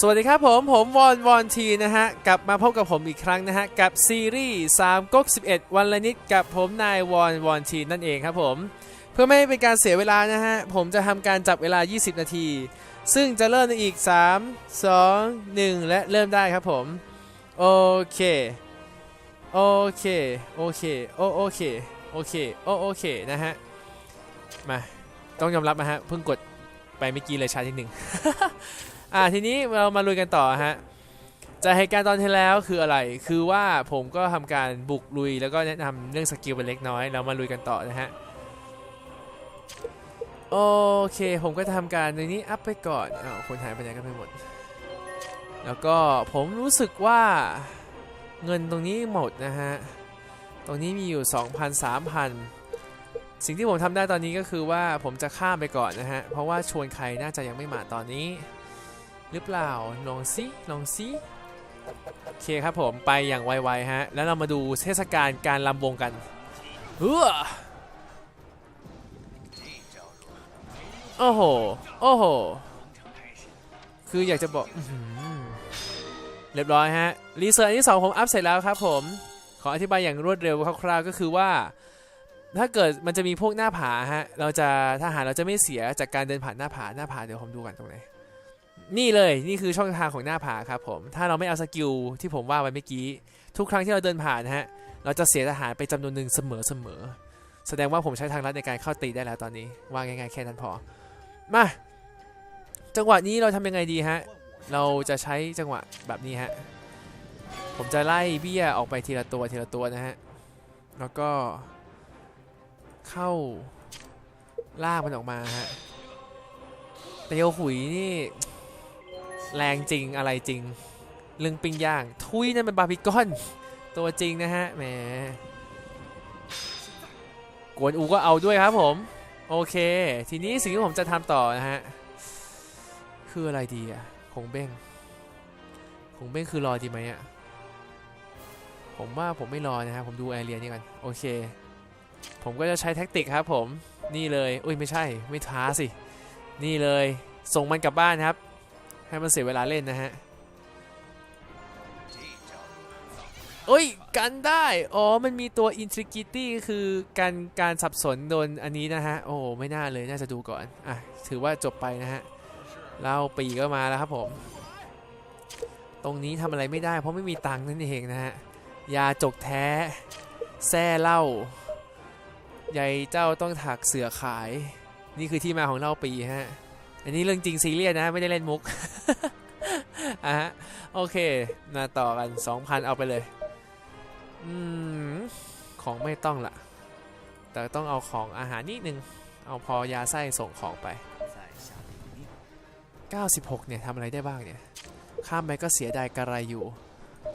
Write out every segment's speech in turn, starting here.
สวัสดีครับผม ผมวอนวอนทีนะฮะ กลับมาพบกับผมอีกครั้งนะฮะ กับซีรีส์3ก๊ก11 วันละนิดกับผมนายวอนวอนทีนั่นเองครับผม เพื่อไม่ให้เป็นการเสียเวลานะฮะ ผมจะทำการจับเวลา 20 นาที ซึ่งจะเริ่มในอีก 3 2 1 และเริ่มได้ครับผม โอเค โอเค โอเค โอโอเค โอเค โอโอเค นะฮะ มา ต้องยอมรับนะฮะ เพิ่งกดไปเมื่อกี้เลยช้าทีหนึ่ง อ่าทีนี้เรามาลุยกันต่อฮะจากเหตุการณ์ตอนที่แล้วคืออะไร คือว่าผมก็ทำการบุกลุยแล้วก็แนะนำเรื่องสกิลไปเล็กน้อยเรามาลุยกันต่อนะฮะโอเคผมก็จะทำการในนี้อัพไปก่อนอ้าวคนหายไปไหนกันไปหมด แล้วก็ผมรู้สึกว่าเงินตรงนี้หมดนะฮะ ตรงนี้มีอยู่ 2,000 3,000 สิ่งที่ผมทำได้ตอนนี้ก็คือว่าผมจะข้ามไปก่อนนะฮะ เพราะว่าชวนใครน่าจะยังไม่มาตอนนี้ หรือเปล่าลองซิลองซิโอเคครับผมไปอย่างไวๆฮะ แล้วเรามาดูเทศกาลการลำวงกันเฮ้อโอ้โห โอ้โห คืออยากจะบอกเรียบร้อยฮะ รีเสิร์ชที่ 2 ผมอัพเสร็จแล้วครับผม ขออธิบายอย่างรวดเร็วคร่าวๆก็คือว่า ถ้าเกิดมันจะมีพวกหน้าผาฮะ เราจะทหารเราจะไม่เสียจากการเดินผ่านหน้าผาหน้าผาเดี๋ยวผมดูกันตรงไหน นี่เลยนี่คือช่องทางของหน้าผาครับผม ถ้าเราไม่เอาสกิลที่ผมว่าไว้เมื่อกี้ ทุกครั้งที่เราเดินผ่านนะฮะ เราจะเสียทหารไปจำนวนหนึ่งเสมอเสมอ แสดงว่าผมใช้ทางลัดในการเข้าตีได้แล้วตอนนี้ ว่าง่ายๆแค่นั้นพอ มา จังหวะนี้เราทำยังไงดีฮะ เราจะใช้จังหวะแบบนี้ฮะ ผมจะไล่เบี้ยออกไปทีละตัวทีละตัวนะฮะ แล้วก็ เข้าลากมันออกมาฮะเตียวหุยนี่ แรงจริงอะไรจริงเรื่องปิ้งย่าง ทุยนั่นเป็นบาร์บีคอน ตัวจริงนะฮะแหมกวนอูก็เอาด้วยครับผม โอเค ทีนี้สิ่งที่ผมจะทำต่อนะฮะ คืออะไรดีอะคงเบ้งคงเบ้งคือรอดีไหมอะ ผมว่าผมไม่รอนะครับผมดูแอเรียนี่กัน โอเค ผมก็จะใช้แท็กติกครับผม นี่เลย อุ้ยไม่ใช่ ไม่ท้าสิ นี่เลย ส่งมันกลับบ้านครับ ให้มันเสียเวลาเล่นนะฮะโอ้ย กันได้ อ๋อ มันมีตัว intricity คือการการสับสนโดนอันนี้นะฮะ โอ้ไม่น่าเลย น่าจะดูก่อน อะ ถือว่าจบไปนะฮะเล่าปีก็มาแล้วครับผม ตรงนี้ทำอะไรไม่ได้ เพราะไม่มีตังค์นั่นเองนะฮะ ยาจกแท้ แซ่เหล้าใยเจ้าต้องถักเสือขาย นี่คือที่มาของเล่าปีฮะ อันนี้เรื่องจริงซีเรียสนะไม่ได้เล่นมุกอะฮะโอเคมาต่อกัน 2,000 เอาไปเลยอืมของไม่ต้องละแต่ต้องเอาของอาหารนิดนึง เอาพอยาไส้ส่งของไป 96 เนี่ยทำอะไรได้บ้างเนี่ย ข้ามไปก็เสียดายกระไรอยู่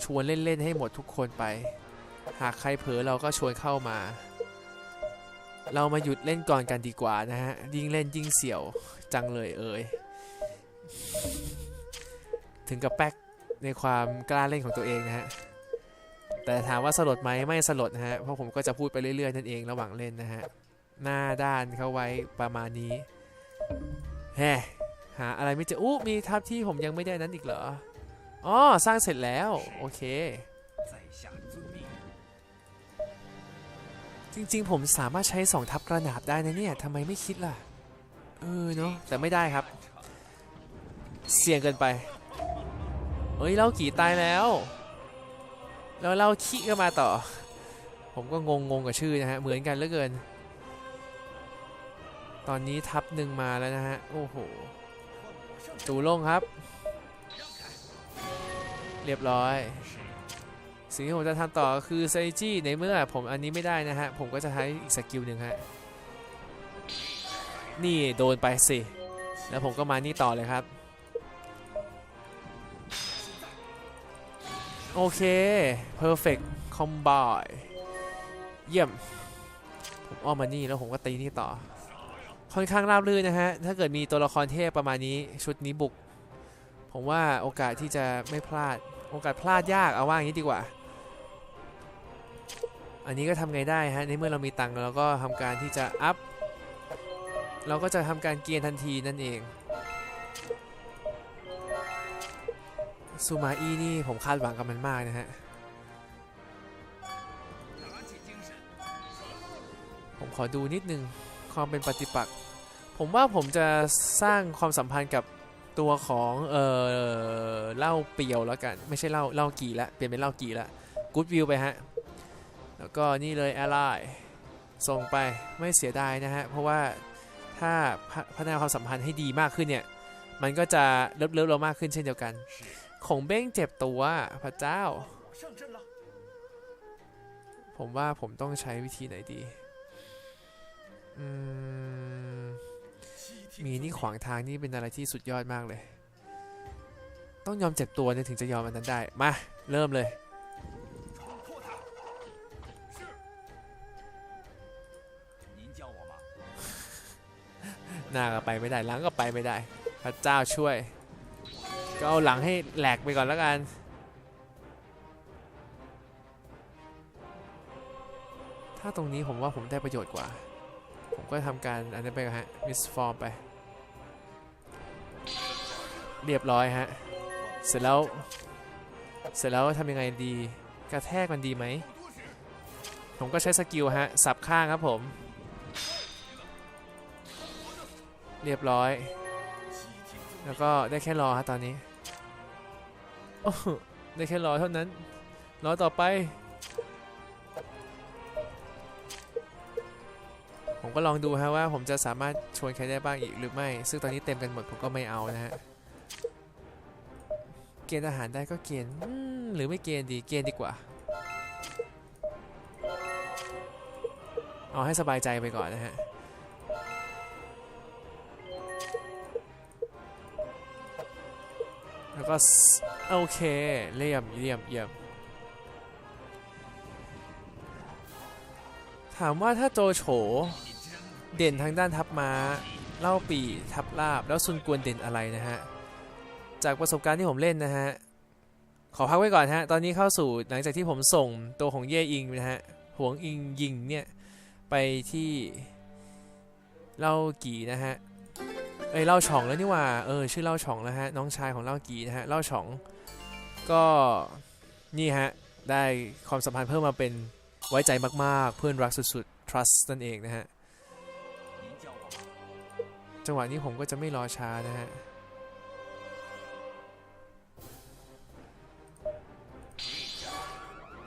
ชวนเล่น ๆ ให้หมดทุกคนไป หากใครเผลอเราก็ชวนเข้ามา เรามาหยุดเล่นก่อนกันดีกว่านะฮะ ยิ่งเล่นยิ่งเสี่ยวจังเลยเอ่ย ถึงกับแป๊กในความกล้าเล่นของตัวเองนะฮะ แต่ถามว่าสลดไหมไม่สลดนะฮะ เพราะผมก็จะพูดไปเรื่อยๆนั่นเองระหว่างเล่นนะฮะ หน้าด้านเข้าไว้ประมาณนี้แฮหาอะไรไม่เจออู้มีทับที่ผมยังไม่ได้นั้นอีกเหรอ อ๋อ สร้างเสร็จแล้ว โอเค จริงๆ ผมสามารถใช้สองทับกระหนาบได้นะเนี่ยทำไมไม่คิดล่ะ เออเนาะแต่ไม่ได้ครับ เสี่ยงเกินไป เฮ้ยเล่ากี่ตายแล้ว แล้วเล่าขี้ก็มาต่อ ผมก็งงงๆกับชื่อนะฮะ เหมือนกันเหลือเกิน ตอนนี้ทับหนึ่งมาแล้วนะฮะ โอ้โหจูลงครับ เรียบร้อย สิ่งที่ผมจะทำต่อคือไซจี้ในเมื่อผมอันนี้ไม่ได้นะฮะ ผมก็จะใช้อีกสกิลหนึ่งฮะ นี่โดนไปสิ แล้วผมก็มานี่ต่อเลยครับ โอเค perfect combine เยี่ยม ผมอ้อมมานี่แล้วผมก็ตีนี่ต่อ ค่อนข้างราบรื่นนะฮะ ถ้าเกิดมีตัวละครเทพประมาณนี้ชุดนี้บุก ผมว่าโอกาสที่จะไม่พลาดโอกาสพลาดยากเอาว่าอย่างนี้ดีกว่า อันนี้ก็ทำไงได้ฮะในเมื่อเรามีตังค์เราก็ทำการที่จะอัพเราก็จะทำการเกียร์ทันทีนั่นเองซูมาอี้นี่ผมคาดหวังกับมันมากนะฮะ ผมขอดูนิดนึงความเป็นปฏิปักษ์ผมว่าผมจะสร้างความสัมพันธ์กับตัวของเออเหล้าเปียวแล้วกัน ไม่ใช่เหล้าเหล้ากี่ละเปลี่ยนเป็นเหล้ากี่ละกู๊ดวิวไปฮะ แล้วก็นี่เลยแอลไลส่งไปไม่เสียดายนะฮะ เพราะว่าถ้าพัฒนาความสัมพันธ์ให้ดีมากขึ้นเนี่ย มันก็จะเลิฟเลิฟเรามากขึ้นเช่นเดียวกัน ของเบ้งเจ็บตัวพระเจ้า ผมว่าผมต้องใช้วิธีไหนดี มีนี่ขวางทางนี่เป็นอะไรที่สุดยอดมากเลย ต้องยอมเจ็บตัวเนี่ยถึงจะยอมอันนั้นได้ มา เริ่มเลย หน้าก็ไปไม่ได้หลังก็ไปไม่ได้ พระเจ้าช่วย ก็เอาหลังให้แหลกไปก่อนแล้วกันถ้าตรงนี้ผมว่าผมได้ประโยชน์กว่า ผมก็ทำการอันนี้ไปก่อนฮะ มิสฟอร์มไป เรียบร้อยฮะ เสร็จแล้ว เสร็จแล้วทำยังไงดี กระแทกมันดีไหม ผมก็ใช้สกิลฮะ สับข้างครับผม เรียบร้อย แล้วก็ได้แค่รอฮะตอนนี้โอ้ได้แค่รอเท่านั้น รอต่อไป ผมก็ลองดูฮะว่าผมจะสามารถชวนใครได้บ้างอีกหรือไม่ ซึ่งตอนนี้เต็มกันหมดผมก็ไม่เอานะฮะ เกณฑ์อาหารได้ก็เกณฑ์หรือไม่เกณฑ์ดี เกณฑ์ดีกว่า เอาให้สบายใจไปก่อนนะฮะ แล้วก็โอเคเยี่ยมเยี่ยมเยี่ยมถามว่าถ้าโจโฉเด่นทางด้านทัพม้า เล่าปีทัพลาบ แล้วซุนกวนเด่นอะไรนะฮะ จากประสบการณ์ที่ผมเล่นนะฮะ ขอพักไว้ก่อนฮะ ตอนนี้เข้าสู่หลังจากที่ผมส่งตัวของเย่อิงนะฮะหวงอิงยิงเนี่ย ไปที่เล่ากี่นะฮะ เอ้ยเล่าช่องแล้วนี่ว่าเออชื่อเล่าช่องแล้วฮะน้องชายของเล่ากีนะฮะเล่าช่องก็นี่ฮะได้ความสัมพันธ์เพิ่มมาเป็นไว้ใจมากๆ เพื่อนรักสุดๆ trust นั่นเองนะฮะจังหวะนี้ผมก็จะไม่รอช้านะฮะ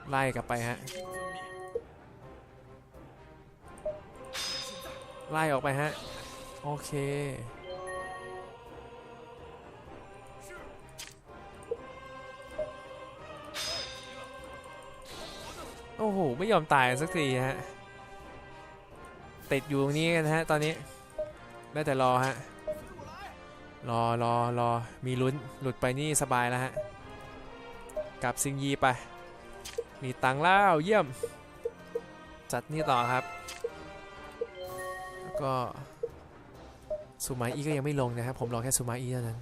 ไล่กลับไปฮะไล่ออกไปฮะ โอเค ไม่ยอมตายสักทีฮะ ติดอยู่ตรงนี้กันฮะตอนนี้ ได้แต่รอฮะ รอรอรอมีลุ้นหลุดไปนี่สบายแล้วฮะ กลับซิงยีไป มีตังแล้วเยี่ยม จัดนี่ต่อครับ แล้วก็ซูมาอีก็ยังไม่ลงนะครับ ผมรอแค่ซูมาอีเท่านั้น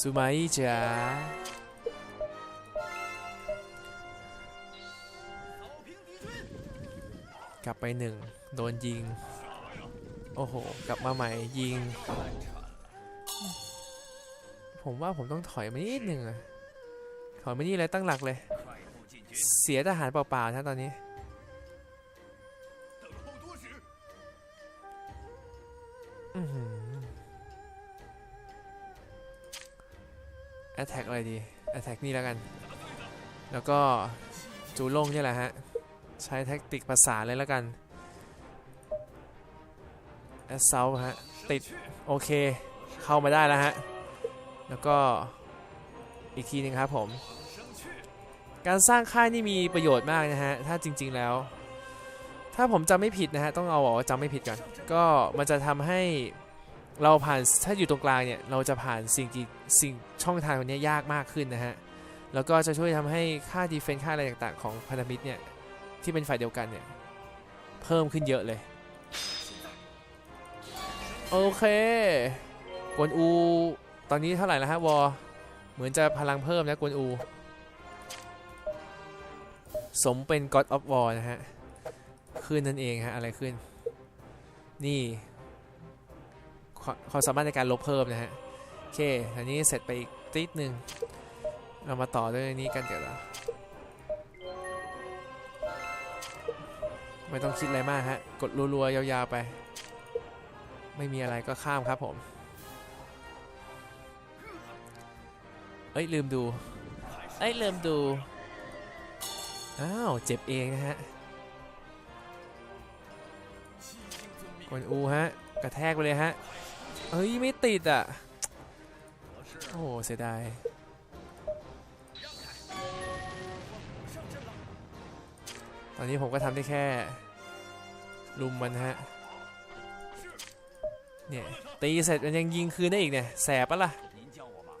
ซูมาอีจ๋า กลับไปหนึ่งโดนยิง โอ้โห กลับมาใหม่ยิง ผมว่าผมต้องถอยมานิดหนึ่งอะถอยมานี่เลยตั้งหลักเลย เสียทหารเปล่าๆนะตอนนี้ อือหืแอตแทกอะไรดีแอตแทกนี่แล้วกัน แล้วก็จูโล่งนี่แหละฮะ ใช้แท็กติกภาษาเลยแล้วกัน assault ฮะ ติด โอเค เข้ามาได้แล้วฮะ แล้วก็อีกทีหนึงครับผม การสร้างค่ายนี่มีประโยชน์มากนะฮะ ถ้าจริง ๆแล้ว ถ้าผมจำไม่ผิดนะฮะ ต้องเอาบอกว่าจำไม่ผิดก่อนก็มันจะทำให้เราผ่านถ้าอยู่ตรงกลางเนี่ย เราจะผ่านสิ่งที่สิ่งช่องทางตรงนี้ยากมากขึ้นนะฮะ แล้วก็จะช่วยทำให้ค่าดีเฟน s ์ค่าอะไรต่างๆ ของพันธมิตรเนี่ย ที่เป็นฝ่ายเดียวกันเนี่ย เพิ่มขึ้นเยอะเลย โอเค กวนอู ตอนนี้เท่าไหร่แล้วฮะวอ เหมือนจะพลังเพิ่มนะกวนอู สมเป็น God of War นะฮะ ขึ้นนั่นเองฮะ อะไรขึ้น นี่ความสามารถในการลบเพิ่มนะฮะ โอเค อันนี้เสร็จไปอีกติดหนึ่งเรามาต่อด้วยอันนี้กันเดี๋ยวเรา ไม่ต้องคิดอะไรมากฮะ กดรัวๆ ยาวๆ ไป ไม่มีอะไรก็ข้ามครับผม เอ้ยลืมดู เอ้ยลืมดู อ้าว เจ็บเองนะฮะกวนอูฮะ กระแทกไปเลยฮะ เฮ้ย ไม่ติดอะ โอ้เสียดาย ตอนนี้ผมก็ทำได้แค่ลุมมันฮะ เนี่ย ตีเสร็จมันยังยิงคืนได้อีกเนี่ย แสบปะล่ะ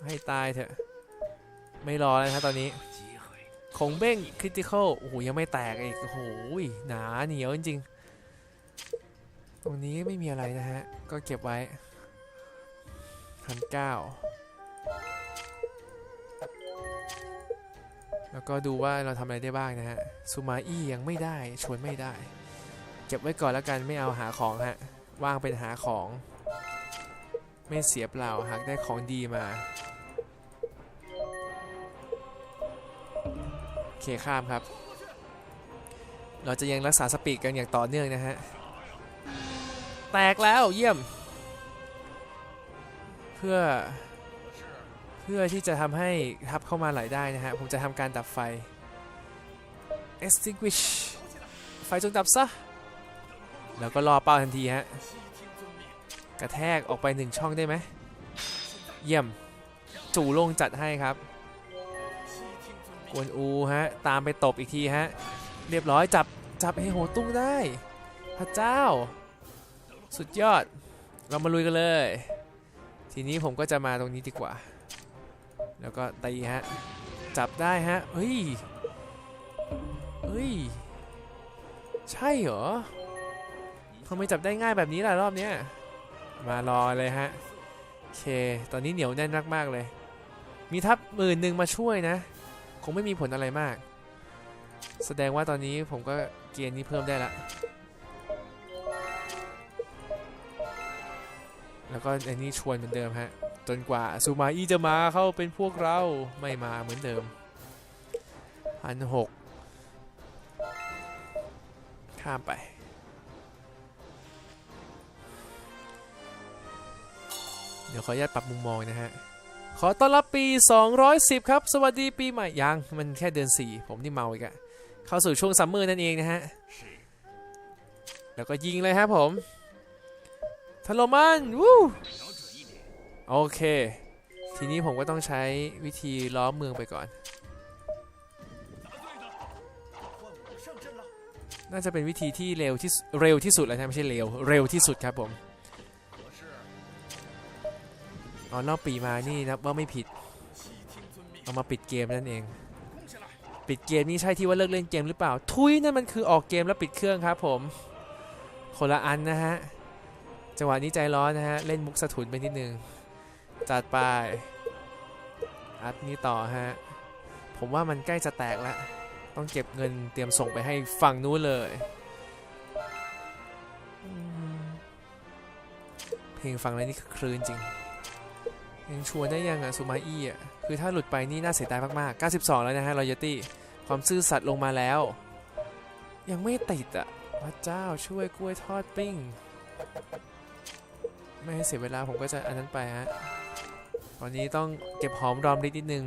ให้ตายเถอะ ไม่รอแล้วนะตอนนี้ ของเบ้งคริติคอลโอ้ยยังไม่แตกอีก โอ้โห หนาเหนียวจริงตรงนี้ไม่มีอะไรนะฮะ ก็เก็บไว้พันเก้า แล้วก็ดูว่าเราทำอะไรได้บ้างนะฮะซูมาอี้ยังไม่ได้ชวนไม่ได้ เก็บไว้ก่อนแล้วกันไม่เอาหาของฮะว่างเป็นหาของ ไม่เสียเปล่าหากได้ของดีมาโอเคข้ามครับ เราจะยังรักษาสปีดกันอย่างต่อเนื่องนะฮะแตกแล้วเยี่ยม เพื่อ เพื่อที่จะทำให้ทับเข้ามาไหลได้นะฮะ ผมจะทำการดับไฟ extinguish ไฟจงดับซะ แล้วก็รอเป้าทันทีฮะ กระแทกออกไปหนึ่งช่องได้ไหม เยี่ยม จู่โลงจัดให้ครับ กวนอูฮะ ตามไปตบอีกทีฮะ เรียบร้อยจับ จับเฮโหตุ้งได้ พระเจ้า สุดยอด เรามาลุยกันเลย ทีนี้ผมก็จะมาตรงนี้ดีกว่า แล้วก็ตีฮะ จับได้ฮะ เฮ้ย เฮ้ย ใช่เหรอทำไมจับได้ง่ายแบบนี้ล่ะรอบเนี้ย มารอเลยฮะโอเค ตอนนี้เหนียวแน่นมากๆเลย มีทัพหมื่นหนึ่งมาช่วยนะ คงไม่มีผลอะไรมาก แสดงว่าตอนนี้ผมก็เกียร์นี้เพิ่มได้ละ แล้วก็อันนี้ชวนเหมือนเดิมฮะ จนกว่าซูมาอี้จะมาเข้าเป็นพวกเราไม่มาเหมือนเดิมอันหกข้ามไป เดี๋ยวขออนุญาตปรับมุมมองนะฮะ ขอต้อนรับปี 210 ครับ สวัสดีปีใหม่ ยัง มันแค่เดือน 4 ผมที่เมาอีกอะเข้าสู่ช่วงซัมเมอร์นั่นเองนะฮะ แล้วก็ยิงเลยครับผมทะลมัน วู้ โอเค ทีนี้ผมก็ต้องใช้วิธีล้อมเมืองไปก่อน น่าจะเป็นวิธีที่เร็วที่เร็วที่สุดแล้วช่ไม่ใช่เร็วเร็วที่สุดครับผมอ๋อนอกปีมานี่นะว่าไม่ผิด เอามาปิดเกมนั่นเอง ปิดเกมนี่ใช่ที่ว่าเลิกเล่นเกมหรือเปล่า ทุยนั่นมันคือออกเกมแล้วปิดเครื่องครับผมคนละอันนะฮะจังหวะนี้ใจร้อนนะฮะ เล่นมุกสะทุนไปนิดนึง จัดไป อัดนี้ต่อฮะ ผมว่ามันใกล้จะแตกแล้ว ต้องเก็บเงินเตรียมส่งไปให้ฝั่งนู้นเลย เพลงฟังแล้วนี่คือคลื่นจริง ยังชวนได้ยังอะซูมาอี้อะคือถ้าหลุดไปนี่น่าเสียดายมากๆ 92 แล้วนะฮะรอยตี้ ความซื่อสัตย์ลงมาแล้ว ยังไม่ติดอะพระเจ้าช่วยกล้วยทอดปิ้ง ไม่ให้เสียเวลาผมก็จะอันนั้นไปฮะ วันนี้ต้องเก็บหอมรอมริบนิดนึง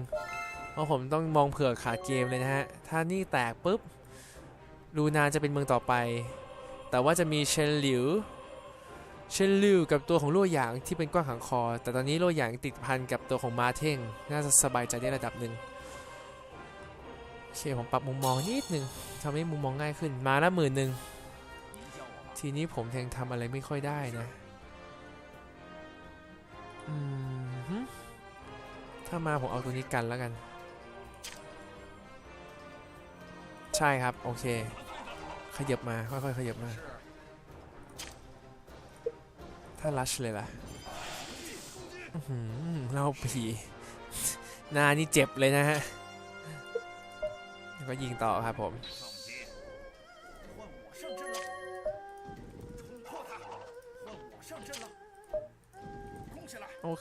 เพราะผมต้องมองเผื่อขาดเกมเลยนะฮะ ถ้านี่แตกปุ๊บลูนาจะเป็นเมืองต่อไป แต่ว่าจะมีเชนหลิว เชนหลิวกับตัวของลู่หยางที่เป็นกว้างขังคอ แต่ตอนนี้ลู่หยางติดพันกับตัวของมาเท่ง น่าจะสบายใจได้ระดับหนึ่งโอเคผมปรับมุมมองนิดนึงทำให้มุมมองง่ายขึ้น มาละหมื่นหนึ่งทีนี้ผมแทงทำอะไรไม่ค่อยได้นะ อืม ถ้ามาผมเอาตัวนี้กันแล้วกัน ใช่ครับ โอเค ขยับมา ค่อยๆขยับมา ถ้าลัชเลยล่ะอื้อหือเล่าผีนานี่เจ็บเลยนะฮะ แล้วก็ยิงต่อครับผม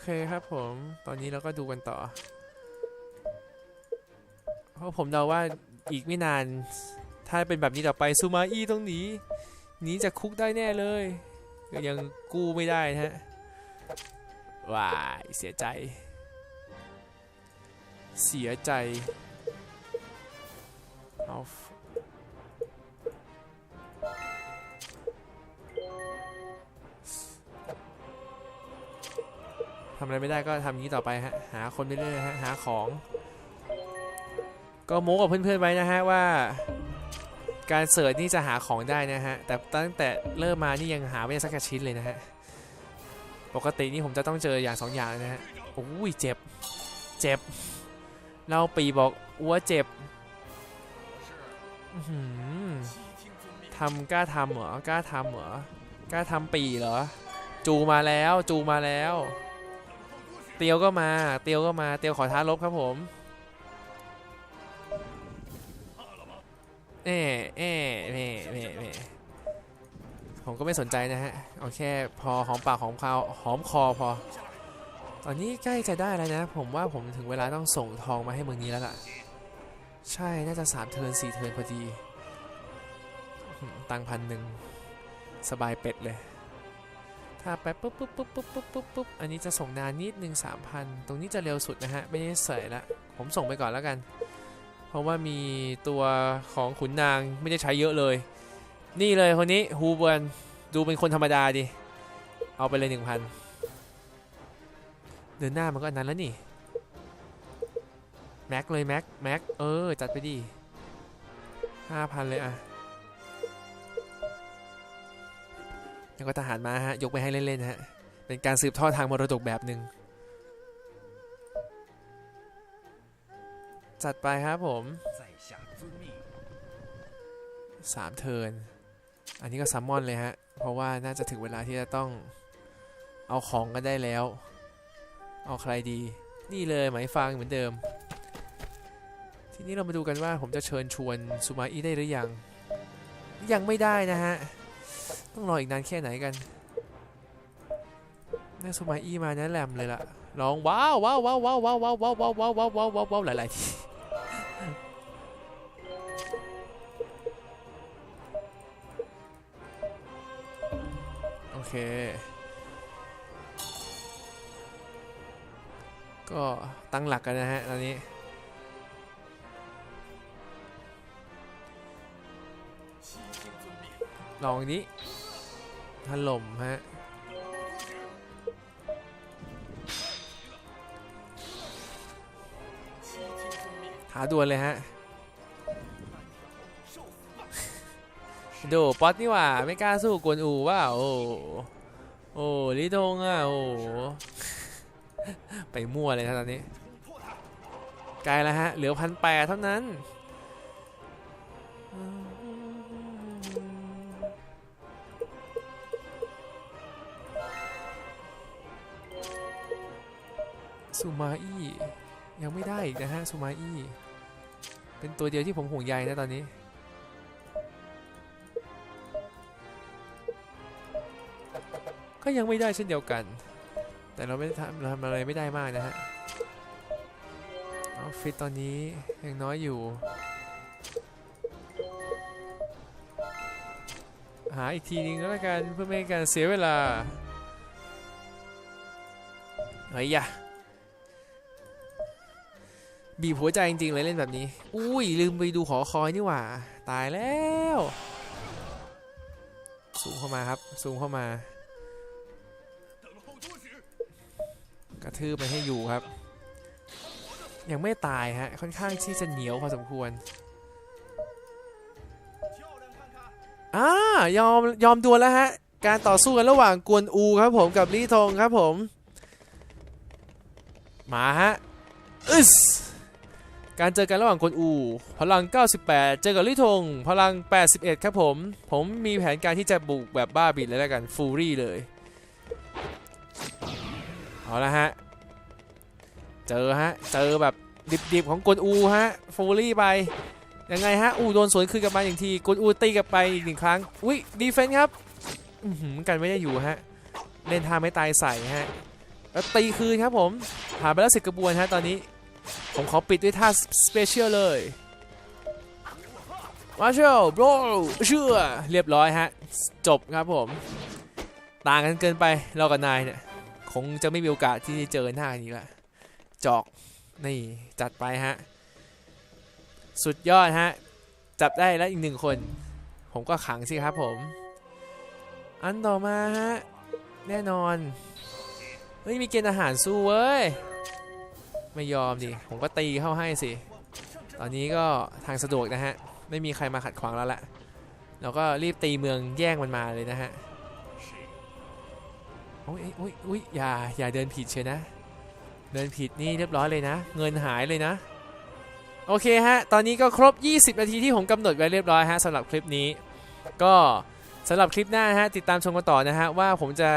เคครับผม ตอนนี้เราก็ดูกันต่อ เพราะผมเดาว่าอีกไม่นาน ถ้าเป็นแบบนี้ต่อไปซูมาอี้ต้องหนีหนีจากคุกได้แน่เลยยังกู้ไม่ได้นะฮะว้ายเสียใจ เสียใจเอา ทำอะไรไม่ได้ก็ทำอย่างนี้ต่อไปฮะหาคนไปเรื่อยฮะหาของ ก็โม้กับเพื่อนๆไว้นะฮะว่า การเสิร์ชนี่จะหาของได้นะฮะแต่ตั้งแต่เริ่มมานี่ยังหาไม่ได้สักชิ้นเลยนะฮะปกตินี่ผมจะต้องเจออย่างสองอย่างนะฮะโอ้ยเจ็บเจ็บเราปีบอกอัวเจ็บทำกล้าทำเหรอกล้าทำเหรอกล้าทำปีเหรอ จูมาแล้ว จูมาแล้ว เตียวก็มาเตียวก็มาเตียวขอท้ารบครับผมเอ่เอ่เม่เม่เม่ผมก็ไม่สนใจนะฮะเอาแค่พอหอมปากหอมคอหอมคอพอ ตอนนี้ใกล้จะได้แล้วนะ ผมว่าผมถึงเวลาต้องส่งทองมาให้เมืองนี้แล้วล่ะ ใช่น่าจะสามเทินสี่เทินพอดี ตังพันหนึ่งสบายเป็ดเลย ถ้าไปปุ๊บปุ๊บปุ๊บปุ๊บปุ๊บปุ๊บปุ๊บอันนี้จะส่งนานนิดนึงสามพันตรงนี้จะเร็วสุดนะฮะ ไม่ได้ใส่ละ ผมส่งไปก่อนแล้วกัน เพราะว่ามีตัวของขุนนางไม่ได้ใช้เยอะเลย นี่เลยคนนี้ฮูเบิร์นดูเป็นคนธรรมดาดิ เอาไปเลยหนึ่งพันเดือนหน้ามันก็อันนั้นแล้วนี่ แม็กเลยแม็กแม็กเออ จัดไปดิห้าพันเลยอะ แล้วก็ทหารมาฮะ ยกไปให้เล่นๆฮะ เป็นการสืบทอดทางมรดกแบบหนึ่งจัดไปครับผมสามเทิน อันนี้ก็ซัมมอนเลยฮะ เพราะว่าน่าจะถึงเวลาที่จะต้องเอาของกันได้แล้ว เอาใครดี นี่เลยไหมฟางเหมือนเดิม ทีนี้เรามาดูกันว่าผมจะเชิญชวนซูมาอีได้หรือยัง ยังไม่ได้นะฮะ ต้องรออีกนานแค่ไหนกันน่าสมัยอี้มานะแหลมเลยล่ะร้องว้าวว้าวว้าวว้าวว้าวว้าวว้าวว้าวว้าวว้าวว้าวว้าวว้าวหลายๆทีโอเค ก็ตั้งหลักกันนะฮะตอนนี้ลองนี้ ถล่มฮะหาด่วนเลยฮะ โดป๊อตนี่ว่า ไม่กล้าสู้กวนอูว่าโอ้โอ้ลิโดงอะ โอ้ไปมั่วเลยครัตอนนี้ ไกลแล้วฮะ เหลือพันแปดเท่านั้น ซูมาอี้ยังไม่ได้อีกนะฮะซูมาอี้เป็นตัวเดียวที่ผมห่วงใยนะตอนนี้ ก็ยังไม่ได้เช่นเดียวกัน แต่เราไม่ได้ทำเราทำอะไรไม่ได้มากนะฮะออฟฟิศตอนนี้ยังน้อยอยู่ หาอีกทีนึงแล้วกันเพื่อไม่ให้การเสียเวลาเฮ้ยยะ บีบหัวใจจริงๆเลยเล่นแบบนี้ อุ้ยลืมไปดูหอคอยนี่หว่า ตายแล้ว สูงเข้ามาครับ สูงเข้ามา กระทืบมันให้อยู่ครับ ยังไม่ตายฮะ ค่อนข้างที่จะเหนียวพอสมควร อ่ายอมยอมดวลแล้วฮะ การต่อสู้กันระหว่างกวนอูครับผมกับลี่ทงครับผม มาฮะอึส การเจอกันระหว่างกวนอู พลัง 98 เจอกับลี่ทง พลัง 81 ครับผม ผมมีแผนการที่จะบุกแบบบ้าบินเลยแล้วกัน ฟูรี่เลย เอาละฮะ เจอฮะ เจอแบบดิบๆของกวนอูฮะ ฟูรี่ไป ยังไงฮะ อูโดนสวนคืนกลับมาอย่างทีกดอูตีกลับไปอีกหนึ่งครั้ง อุ้ยดีเฟนส์ครับกันไม่ได้อยู่ฮะ เล่นท่าไม่ตายใส่ฮะ แล้วตีคืนครับผมผ่านไปแล้วสิบกระบวนฮะตอนนี้ ผมขอปิดด้วยท่าสเปเชียลเลยมาเชลโบรเชื่อเรียบร้อยฮะ จบครับผม ต่างกันเกินไปเรากับนายเนี่ย คงจะไม่มีโอกาสที่จะเจอหน้ากันอีกแล้วจอก นี่จัดไปฮะ สุดยอดฮะ จับได้แล้วอีกหนึ่งคน ผมก็ขังสิครับผม อันต่อมาฮะ แน่นอน เฮ้ย มีเกณฑ์อาหารสู้เว้ย ไม่ยอมดิ ผมก็ตีเข้าให้สิ ตอนนี้ก็ทางสะดวกนะฮะ ไม่มีใครมาขัดขวางแล้วแหละเราก็รีบตีเมืองแย่งมันมาเลยนะฮะ โอ้ยโอ้ยโอ้ยอย่า อย่าเดินผิดเชียนะ เดินผิดนี่เรียบร้อยเลยนะ เงินหายเลยนะ โอเคฮะ ตอนนี้ก็ครบ 20 นาทีที่ผมกำหนดไว้เรียบร้อยฮะสำหรับคลิปนี้ ก็สำหรับคลิปหน้าฮะ ติดตามชมกันต่อนะฮะว่าผมจะ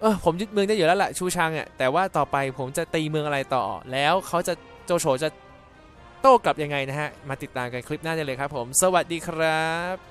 เออผมยึดเมืองได้อยู่แล้วล่ะชูชังอะแต่ว่าต่อไปผมจะตีเมืองอะไรต่อ แล้วเขาจะโจโฉจะโต้กลับยังไงนะฮะ มาติดตามกันคลิปหน้าได้เลยครับผม สวัสดีครับ